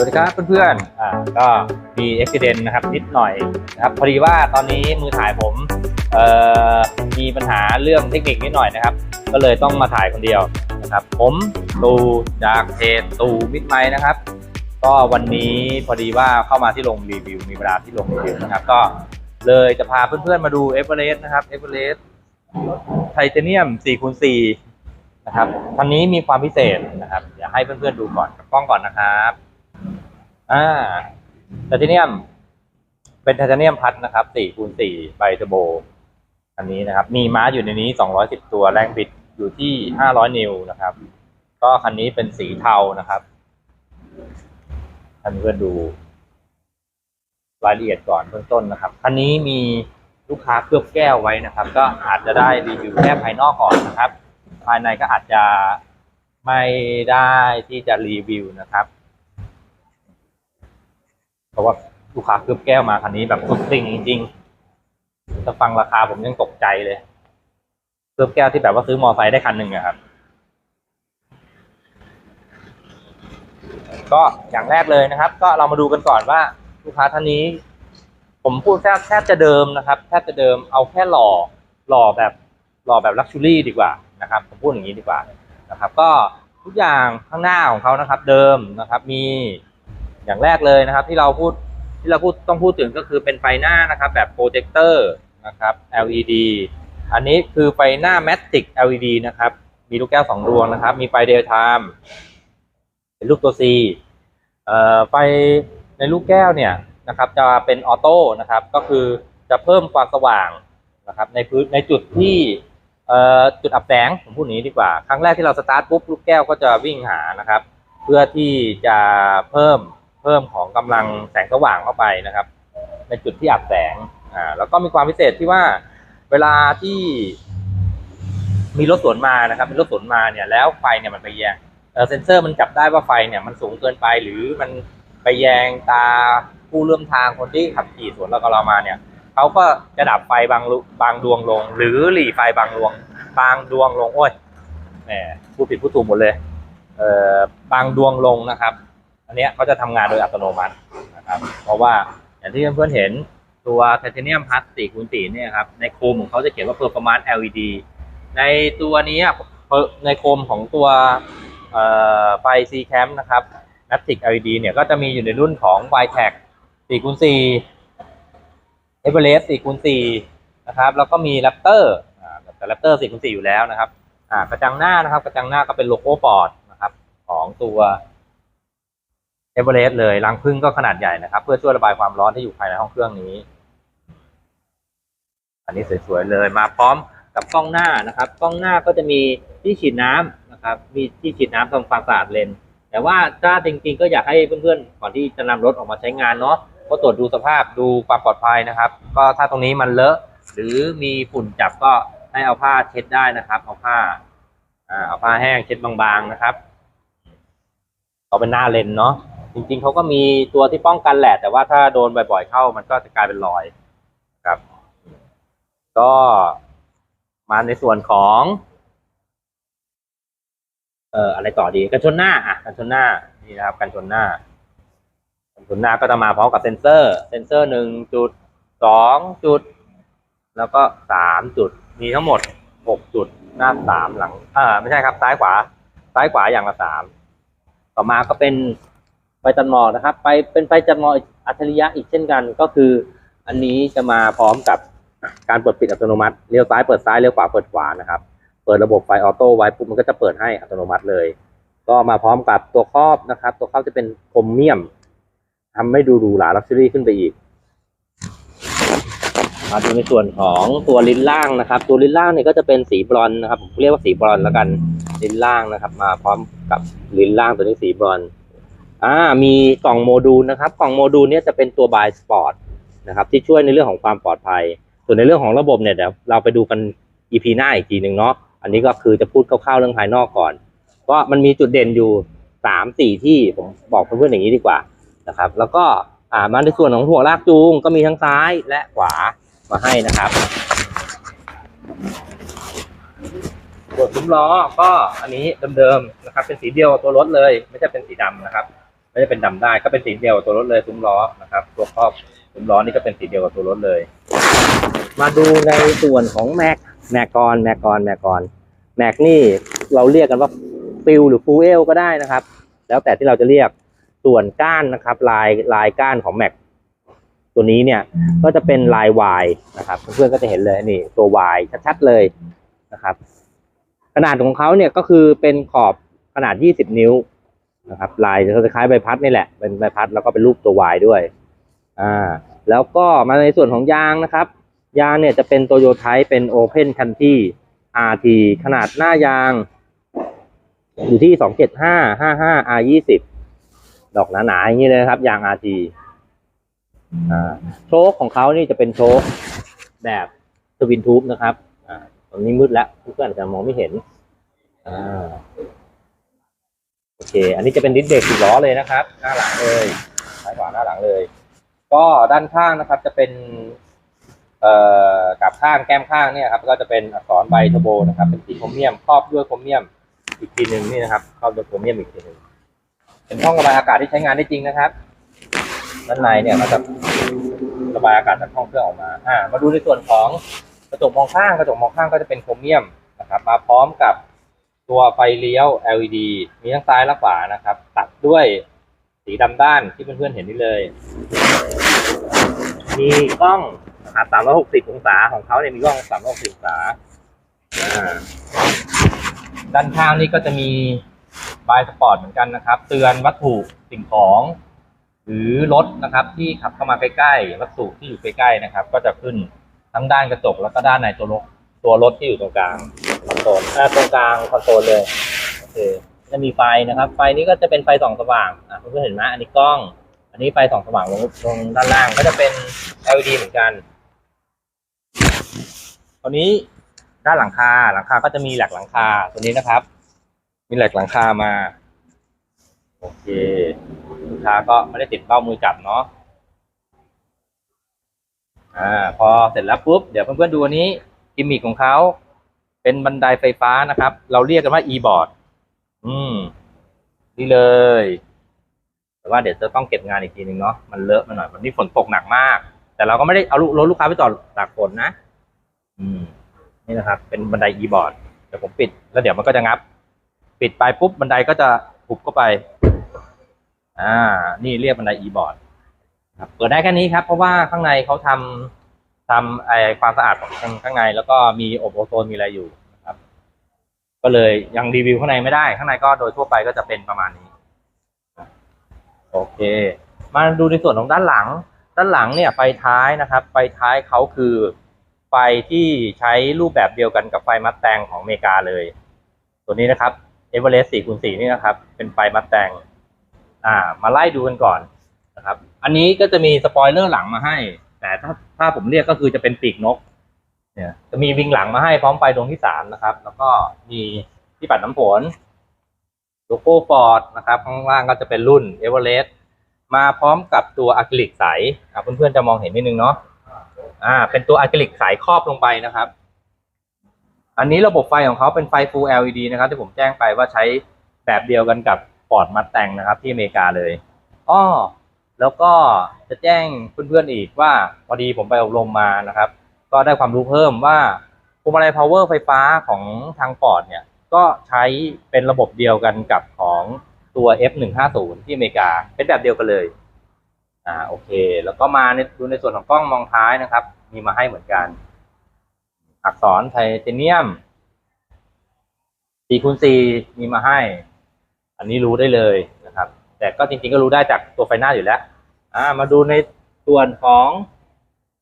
วัสดีครับเพื่อนๆอ่าก็มีอุบิเหตุนะครับนิดหน่อยนะครับพอดีว่าตอนนี้มือถ่ายผมเอ่อมีปัญหาเรื่องเทคนิคนิดหน่อยนะครับ ก็เลยต้องมาถ่ายคนเดียวนะครับ ผมตูจากเพจตูมิดไมนะครับ ก็วันนี้พอดีว่าเข้ามาที่ลงรีวิว มีเวลาที่ลงรีวิวนะครับ ก็เลยจะพาเพื่อนๆมาดูเอเวอเรสต์นะครับเอเวอเรสต์ไทเทเนียม4คูณ4นะครับคันนี้มีความพิเศษนะครับ เดี๋ยวให้เพื่อนๆดูก่อนกับกล้องก่อนนะครับ อ่าไทเทเนียม เป็นไทเทเนียมพัดนะครับ4คูณ4ไบเทอร์โบ อันนี้นะครับ มีม้าอยู่ในนี้210ตัวแรงบิดอยู่ที่500นิวนะครับ ก็คันนี้เป็นสีเทานะครับอันนี้ก็ดูรายละเอียดก่อนเบื้องต้นนะครับคันนี้มีลูกค้าเคลือบแก้วไว้นะครับ ก็อาจจะได้รีวิวแค่ภายนอกก่อนนะครับ ภายในก็อาจจะไม่ได้ที่จะรีวิวนะครับ เพราะว่าลูกค้าคือบแก้วมาคันนี้แบบสุดสิ่งจริงๆถ้าฟังราคาผมยังตกใจเลยเคลือบแก้วที่แบบว่าซื้อมอไซค์ได้คันหนึ่งอะครับ ก็อย่างแรกเลยนะครับ ก็เรามาดูกันก่อนว่าลูกค้าท่านนี้ ผมพูดแทบแทบจะเดิมนะครับแทบจะเดิมเอาแค่หล่อหล่อแบบหล่อแบบลักชูรี่ดีกว่านะครับผมพูดอย่างนี้ดีกว่านะครับ ก็ทุกอย่างข้างหน้าของเขานะครับ เดิมนะครับ มี อย่างแรกเลยนะครับ ที่เราพูดที่เราพูดต้องพูดถึงก็คือเป็นไฟหน้านะครับ แบบโปรเจคเตอร์นะครับ LED อันนี้คือไฟหน้า Matic LED นะครับ มีลูกแก้วสองดวงนะครับ มีไฟเดย์ไทม์เป็นลูกตัว C เอ่อไฟในลูกแก้วเนี่ยนะครับ จะเป็นออโต้นะครับ ก็คือจะเพิ่มความสว่างนะครับ ในพื้นในจุดที่เอ่อจุดอับแสงผมพูดอย่างนี้ดีกว่า ครั้งแรกที่เราสตาร์ทปุ๊บลูกแก้วก็จะวิ่งหานะครับ เพื่อที่จะเพิ่ม เพิ่มของกำลังแสงสว่างเข้าไปนะครับ ในจุดที่อับแสงอ่าแล้วก็มีความพิเศษที่ว่าเวลาที่มีรถสวนมานะครับมีรถสวนมาเนี่ยแล้วไฟเนี่ยมันไปแยงเซนเซอร์มันจับได้ว่าไฟเนี่ยมันสูงเกินไปหรือมันไปแยงตาผู้ร่วมทางคนที่ขับขี่สวนเรากับเรามาเนี่ยเขาก็จะดับไฟบางลุบางดวงลง หรือหลีไฟบางดวง บางดวงลงโอ้ยแหมพูดผิดพูดถูกหมดเลยเอ่อบางดวงลงนะครับ อันนี้เขาจะทำงานโดยอัตโนมัตินะครับ เพราะว่าอย่างที่เพื่อนๆเห็นตัวไทเทเนียมพัด4คูณ4เนี่ยครับในโคมของเขาจะเขียนว่า performance LED ในตัวนี้ในโคมของตัวไฟ C Cam นะครับ Matic LED เนี่ยก็จะมีอยู่ในรุ่นของ y t e c 4คูณ4 Everest 4คูณ4นะครับแล้วก็มี Raptor อ่าแต่ Raptor 4คูณ4อยู่แล้วนะครับกระจังหน้านะครับ กระจังหน้าก็เป็นโลโก้ปอร์ดนะครับของตัว เอเวอเรสต์เลยรังพึ่งก็ขนาดใหญ่นะครับ เพื่อช่วยระบายความร้อนที่อยู่ภายในห้องเครื่องนี้ อันนี้สวยๆเลยมาพร้อมกับกล้องหน้านะครับ กล้องหน้าก็จะมีที่ฉีดน้ำนะครับ มีที่ฉีดน้ำทำความสะอาดเลนแต่ว่าถ้าจริงๆก็อยากให้เพื่อนๆก่อนที่จะนำรถออกมาใช้งานเนาะก็ตรวจดูสภาพดูความปลอดภัยนะครับ ก็ถ้าตรงนี้มันเลอะ หรือมีฝุ่นจับก็ให้เอาผ้าเช็ดได้นะครับ เอาผ้าอ่าเอาผ้าแห้งเช็ดบางๆนะครับ เอาเป็นหน้าเลนเนาะ จริง ๆเขาก็มีตัวที่ป้องกันแหละ แต่ว่าถ้าโดนบ่อยๆเข้า มันก็จะกลายเป็นรอยครับ ก็มาในส่วนของ เอ่ออะไรต่อดีกันชนหน้าอะกันชนหน้านี่นะครับ กันชนหน้ากันชนหน้าก็จะมาพร้อมกับเซ็นเซอร์ เซ็นเซอร์หนึ่งจุดสองจุด แล้วก็สามจุดมีทั้งหมดหกจุดหน้าสามหลังอ่าไม่ใช่ครับซ้ายขวา ซ้ายขวาอย่างละสามต่อมาก็เป็น ไฟจันหมอกนะครับ ไปเป็นไฟจันหมอกอัจฉริยะอีกเช่นกัน ก็คือ อันนี้จะมาพร้อมกับการเปิดปิดอัตโนมัติเลี้ยวซ้ายเปิดซ้ายเลี้ยวขวาเปิดขวานะครับ เปิดระบบไฟออโต้ไว้ปุ๊บมันก็จะเปิดให้อัตโนมัติเลย ก็มาพร้อมกับตัวครอบนะครับ ตัวครอบจะเป็นโครเมียมทำให้ดูหรูหราลักชัวรี่ขึ้นไปอีกมาดูในส่วนของตัวลิ้นล่างนะครับ ตัวลิ้นล่างเนี่ยก็จะเป็นสีบรอนนะครับผมเรียกว่าสีบรอนแล้วกันลิ้นล่างนะครับ มาพร้อมกับลิ้นล่างตัวนี้สีบรอนซ อ่ามีกล่องโมดูลนะครับกล่องโมดูลเนี่ยจะเป็นตัวบายสปอร์ตนะครับที่ช่วยในเรื่องของความปลอดภัย ส่วนในเรื่องของระบบเนี่ยเดี๋ยวเราไปดูกัน EP หน้าอีกทีหนึ่งเนาะอันนี้ก็คือจะพูดคร่าวๆเรื่องภายนอกก่อนก็มันมีจุดเด่นอยู่สามสี่ที่ผมบอกเพื่อนๆอย่างนี้ดีกว่านะครับ แล้วก็อ่ามาในส่วนของหัวลากจูงก็มีทั้งซ้ายและขวามาให้นะครับส่วนซุ้มล้อก็อันนี้เดิมๆนะครับ เป็นสีเดียวกับตัวรถเลย ไม่ใช่เป็นสีดำนะครับ ไม่ได้เป็นดำได้ก็เป็นสีเดียวกับตัวรถเลยซุ้มล้อนะครับ ตัวครอบซุ้มล้อนี่ก็เป็นสีเดียวกับตัวรถเลย มาดูในส่วนของแม็กแม็กกอนแม็กกอนแม็กกอนแม็กนี่เราเรียกกันว่าฟิลหรือฟูเอลก็ได้นะครับ แล้วแต่ที่เราจะเรียกส่วนก้านนะครับ ลายลายก้านของแม็กตัวนี้เนี่ยก็จะเป็นลายวายนะครับ เพื่อนๆก็จะเห็นเลยนี่ตัววายชัดๆเลยนะครับ ขนาดของเขาเนี่ยก็คือเป็นขอบขนาด 20 นิ้ว นะครับลายจะคล้ายใบพัดนี่แหละเป็นใบพัดแล้วก็เป็นรูปตัววายด้วยอ่าแล้วก็มาในส่วนของยางนะครับ ยางเนี่ยจะเป็นโตโยไทเป็น Open Country RT ขนาดหน้ายาง อยู่ที่ 275 55 R20 ดอกหนาๆอย่างนี้เลยนะครับ ยาง RT อ่าโชคของเขานี่จะเป็นโชคแบบสวินทูบนะครับ อ่าตรงนี้มืดแล้วเพื่อนๆจะมองไม่เห็น อ่า โอเค อันนี้จะเป็นดิสเบรกสิบล้อเลยนะครับ หน้าหลังเลยซ้ายขวาหน้าหลังเลย ก็ด้านข้างนะครับจะเป็น เอ่อกับข้างแก้มข้างเนี่ยครับ ก็จะเป็นอักษรใบเทอร์โบนะครับ เป็นสีโครเมียมครอบด้วยโครเมียมอีกทีหนึ่งนี่นะครับครอบด้วยโครเมียมอีกทีหนึ่งเป็นห้องระบายอากาศที่ใช้งานได้จริงนะครับด้านในเนี่ยก็จะระบายอากาศจากห้องเครื่องออกมา อ่า มาดูในส่วนของกระจกมองข้าง กระจกมองข้างก็จะเป็นโครเมียมนะครับ มาพร้อมกับ ตัวไฟเลี้ยว LED มีทั้งซ้ายและขวานะครับ ตัดด้วยสีดำด้านที่เพื่อนๆเห็นนี่เลย มีกล้องนะครับ360 องศาของเขาเนี่ยมีกล้อง 360 องศาอ่าด้านข้างนี่ก็จะมีบายสปอร์ตเหมือนกันนะครับ เตือนวัตถุสิ่งของ หรือรถนะครับ ที่ขับเข้ามาใกล้ๆ วัตถุที่อยู่ใกล้ๆนะครับ ก็จะขึ้นทั้งด้านกระจกแล้วก็ด้านในตัวรถ ตัวรถที่อยู่ตรงกลางคอนโซลอ่าตรงกลางคอนโซลเลยโอเคจะมีไฟนะครับ ไฟนี้ก็จะเป็นไฟส่องสว่างอะเพื่อนๆเห็นไหมอันนี้กล้อง อันนี้ไฟส่องสว่างลงลงด้านล่างก็จะเป็น LED เหมือนกันตอนนี้ด้านหลังคาหลังคาก็จะมีแหลกหลังคาตัวนี้นะครับ มีแหลกหลังคามา โอเคลูกค้าก็ไม่ได้ติดเป้ามือจับเนาะอ่าพอเสร็จแล้วปุ๊บ เดี๋ยวเพื่อนๆดูอันนี้ กิมมิคของเขาเป็นบันไดไฟฟ้านะครับ เราเรียกกันว่า e-board อืม นี่เลย แต่ว่าเดี๋ยวจะต้องเก็บงานอีกทีหนึ่งเนาะมันเลอะมาหน่อยวันนี้ฝนตกหนักมาก แต่เราก็ไม่ได้เอารถลูกค้าไปจอดตากฝนนะ อืม นี่นะครับ เป็นบันได e-board เดี๋ยวผมปิด แล้วเดี๋ยวมันก็จะงับ ปิดไปปุ๊บบันไดก็จะหุบเข้าไป อ่า นี่เรียกบันได e-board ครับเปิดได้แค่นี้ครับ เพราะว่าข้างในเขาทำ ทำไอความสะอาดของข้างข้างใน แล้วก็มีอบโอโซนมีอะไรอยู่นะครับ ก็เลยยังรีวิวข้างในไม่ได้ ข้างในก็โดยทั่วไปก็จะเป็นประมาณนี้ โอเค มาดูในส่วนของด้านหลัง ด้านหลังเนี่ยไฟท้ายนะครับ ไฟท้ายเขาคือไฟที่ใช้รูปแบบเดียวกันกับไฟมัดแตงของอเมริกาเลย ตัวนี้นะครับเอเวอเรสต์4คูณ4นี่นะครับ เป็นไฟมัดแตงอ่า มาไล่ดูกันก่อนนะครับ อันนี้ก็จะมีสปอยเลอร์หลังมาให้ แต่ถ้าถ้าผมเรียกก็คือจะเป็นปีกนก เนี่ย จะมีวิงหลังมาให้พร้อมไฟดวงที่สามนะครับ แล้วก็มีที่ปัดน้ำฝนโลโก้ฟอร์ดนะครับ ข้างล่างก็จะเป็นรุ่นเอเวอเรสต์มาพร้อมกับตัวอะคริลิกใสอะเพื่อนๆจะมองเห็นนิดนึงเนาะอ่า เป็นตัวอะคริลิกใสครอบลงไปนะครับ อันนี้ระบบไฟของเขาเป็นไฟ Full LED นะครับ ที่ผมแจ้งไปว่าใช้แบบเดียวกันกับฟอร์ดมัดแต่งนะครับ ที่อเมริกาเลยอ้อ แล้วก็จะแจ้งเพื่อนๆอีกว่าพอดีผมไปอบรมมานะครับ ก็ได้ความรู้เพิ่มว่าพวงมาลัย power ไฟฟ้าของทางฟอร์ดเนี่ย ก็ใช้เป็นระบบเดียวกันกับของตัว F150 ที่อเมริกา เป็นแบบเดียวกันเลย อ่าโอเค แล้วก็มาในดูในส่วนของกล้องมองท้ายนะครับ มีมาให้เหมือนกัน อักษรไทเทเนียม4คูณ4มีมาให้ อันนี้รู้ได้เลยนะครับ แต่ก็จริงๆก็รู้ได้จากตัวไฟหน้าอยู่แล้ว อ่า มาดูในส่วนของ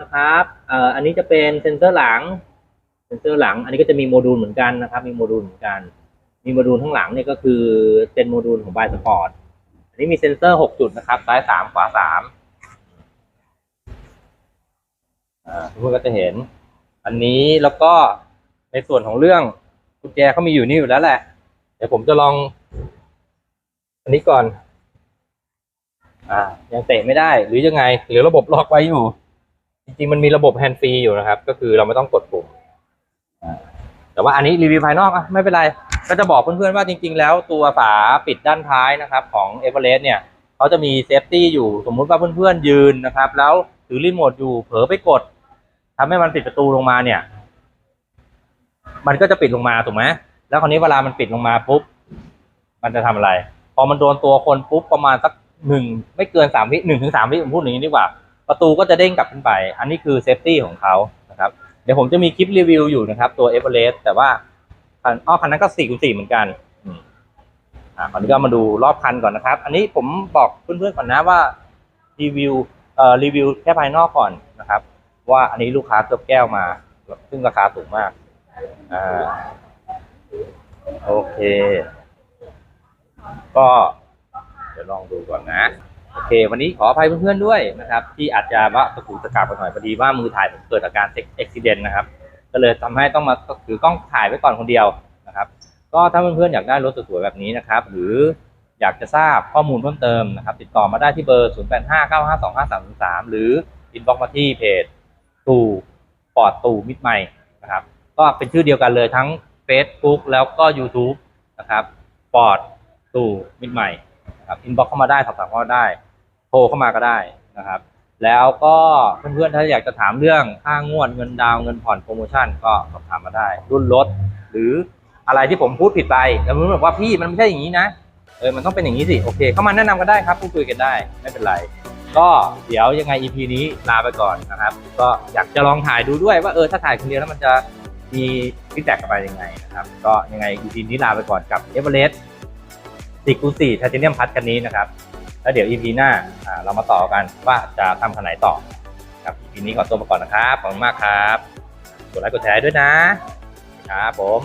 นะครับเอ่ออันนี้จะเป็นเซนเซอร์หลัง เซนเซอร์หลัง อันนี้ก็จะมีโมดูลเหมือนกันนะครับ มีโมดูลเหมือนกัน มีโมดูลข้างหลังเนี่ยก็คือเป็นโมดูลของบายสปอร์ต อันนี้มีเซนเซอร์หกจุดนะครับ ซ้ายสามขวาสามอ่าทุกคนก็จะเห็น อันนี้แล้วก็ในส่วนของเรื่องกุญแจเขามีอยู่นี่อยู่แล้วแหละ เดี๋ยวผมจะลอง อันนี้ก่อน อ่า ยังเตะไม่ได้หรือยังไง หรือระบบล็อกไว้อยู่ จริงๆมันมีระบบแฮนด์ฟรีอยู่นะครับ ก็คือเราไม่ต้องกดปุ่มแต่ว่าอันนี้รีวิวภายนอกอะไม่เป็นไรก็จะบอกเพื่อนๆว่าจริง ๆ แล้วตัวฝาปิดด้านท้ายนะครับของเอเวอเรสต์เนี่ยเขาจะมีเซฟตี้อยู่สมมุติว่าเพื่อนๆยืนนะครับ แล้วถือรีโมทอยู่เผลอไปกดทำให้มันปิดประตูลงมาเนี่ย มันก็จะปิดลงมาถูกไหมแล้วคราวนี้เวลามันปิดลงมาปุ๊บมันจะทำอะไร พอมันโดนตัวคนปุ๊บประมาณสัก หนึ่งไม่เกินสามวิหนึ่งถึงสามวิผมพูดอย่างนี้ดีกว่า ประตูก็จะเด้งกลับขึ้นไป อันนี้คือเซฟตี้ของเขานะครับ เดี๋ยวผมจะมีคลิปรีวิวอยู่นะครับ ตัวเอเวอเรสต์แต่ว่าคันอ้อคันนั้นก็สี่คูณสี่เหมือนกันอ่าคราวนี้ก็มาดูรอบคันก่อนนะครับ อันนี้ผมบอกเพื่อนๆก่อนนะว่ารีวิวเอ่อรีวิวแค่ภายนอกก่อนนะครับ ว่าอันนี้ลูกค้าเกือบแก้วมา ซึ่งราคาสูงมากอ่าโอเค ก็ เดี๋ยวลองดูก่อนนะ โอเค วันนี้ขออภัยเพื่อนๆด้วยนะครับ ที่อาจจะว่าตะกุกตะกักไปหน่อยพอดีว่ามือถ่ายผมเกิดอาการเอ็กซิเดนนะครับ ก็เลยทำให้ต้องมาถือกล้องถ่ายไว้ก่อนคนเดียวนะครับ ก็ถ้าเพื่อนๆอยากได้รถสวยๆแบบนี้นะครับ หรืออยากจะทราบข้อมูลเพิ่มเติมนะครับ ติดต่อมาได้ที่เบอร์ 0859525333 หรืออินบ็อกมาที่เพจตู่ปอดตู่มิดใหม่นะครับ ก็เป็นชื่อเดียวกันเลยทั้ง Facebook แล้วก็ YouTube นะครับปอดตู่มิดใหม่ับอินบ็อกเข้ามาได้สอบถามเข้ามาได้โทรเข้ามาก็ได้นะครับ แล้วก็เพื่อนๆถ้าอยากจะถามเรื่องค่างวดเงินดาวเงินผ่อนโปรโมชั่นก็สอบถามมาได้ รุ่นรถหรืออะไรที่ผมพูดผิดไปแล้วมันบอกว่าพี่มันไม่ใช่อย่างนี้นะเออมันต้องเป็นอย่างนี้สิโอเคเข้ามาแนะนำก็ได้ครับพูดคุยกันได้ไม่เป็นไรก็เดี๋ยวยังไง EP นี้ลาไปก่อนนะครับ ก็อยากจะลองถ่ายดูด้วยว่าเออถ้าถ่ายคนเดียวแล้วมันจะมีฟีดแบ็กกลับมายังไงนะครับ ก็ยังไง EP นี้ลาไปก่อนกับเ e v e r e s t 4คู4 Titanium Plus คันนี้นะครับ แล้วเดี๋ยว EP หน้าเรามาต่อกันว่าจะทำขนไหนต่อครับ EP นี้ขอตัวไปก่อนนะครับ ขอบคุณมากครับ กดไลค์กดแชร์ด้วยนะครับผม